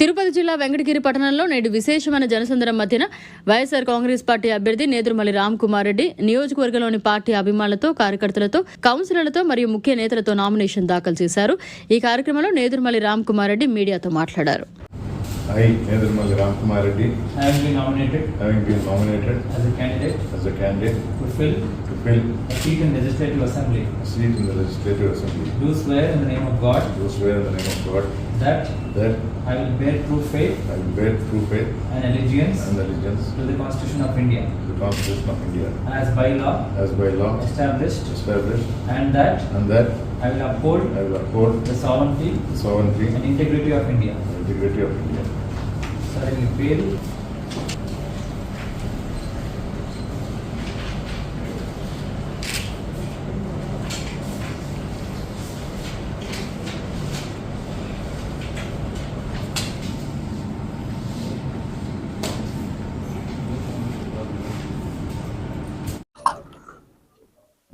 తిరుపతి జిల్లా వెంకటగిరి పట్టణంలో నేడు విశేషమైన జనసందరం మధ్యన వైఎస్సార్ కాంగ్రెస్ పార్టీ అభ్యర్థి నేతృమలి రామ్ కుమార్ రెడ్డి నియోజకవర్గంలోని పార్టీ అభిమానులతో కార్యకర్తలతో కౌన్సిలర్లతో మరియు ముఖ్య నేతలతో నామినేషన్ దాఖలు చేశారు. ఈ కార్యక్రమంలో నేతృమలి రామ్ కుమార్ రెడ్డి మీడియాతో మాట్లాడారు. That that I will bear true faith I will bear true faith and allegiance and allegiance to the Constitution of India to the Constitution of India, as by law as by law established, established, and that and that I will uphold I will uphold the sovereignty the sovereignty and integrity of India. integrity of India. Sir, in పేరు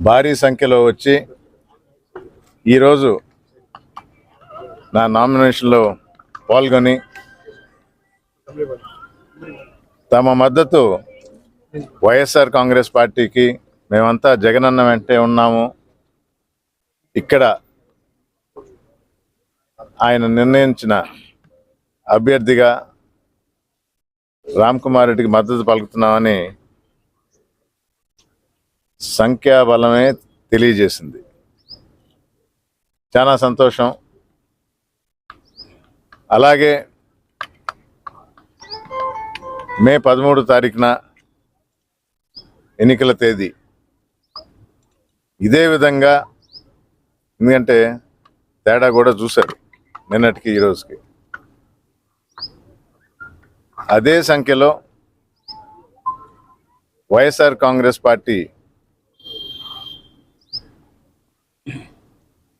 భారీ సంఖ్యలో వచ్చి ఈరోజు నా నామినేషన్లో పాల్గొని తమ మద్దతు వైఎస్ఆర్ కాంగ్రెస్ పార్టీకి మేమంతా జగనన్న వెంటే ఉన్నాము. ఇక్కడ ఆయన నిర్ణయించిన అభ్యర్థిగా రామ్ కుమార్ రెడ్డికి మద్దతు పలుకుతున్నామని సంఖ్యాబలమే తెలియజేసింది. చాలా సంతోషం. అలాగే మే పదమూడు తారీఖున ఎన్నికల తేదీ. ఇదే విధంగా ఎందుకంటే తేడా కూడా చూశారు నిన్నటికి ఈ రోజుకి. అదే సంఖ్యలో వైఎస్ఆర్ కాంగ్రెస్ పార్టీ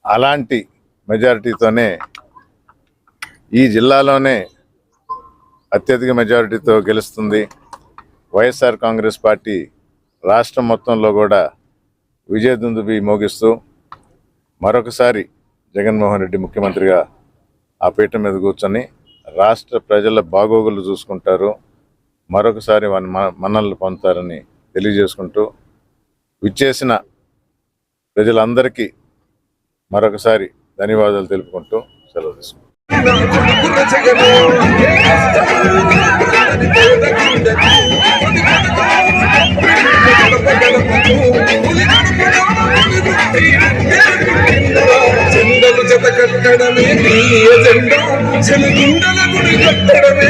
అలాంటి మెజారిటీతోనే ఈ జిల్లాలోనే అత్యధిక మెజారిటీతో గెలుస్తుంది. వైఎస్ఆర్ కాంగ్రెస్ పార్టీ రాష్ట్రం మొత్తంలో కూడా విజయదుందుబి మోగిస్తూ మరొకసారి జగన్మోహన్ రెడ్డి ముఖ్యమంత్రిగా ఆ పీఠం మీద కూర్చొని రాష్ట్ర ప్రజల బాగోగులు చూసుకుంటారు. మరొకసారి వారి మన్నలు పొందుతారని తెలియజేసుకుంటూ విచ్చేసిన ప్రజలందరికీ మరొకసారి ధన్యవాదాలు తెలుపుకుంటూ సెలవు తీసుకుంటాం. జత కట్టడమే నీ చెలుగుండల గుడి కట్టడమే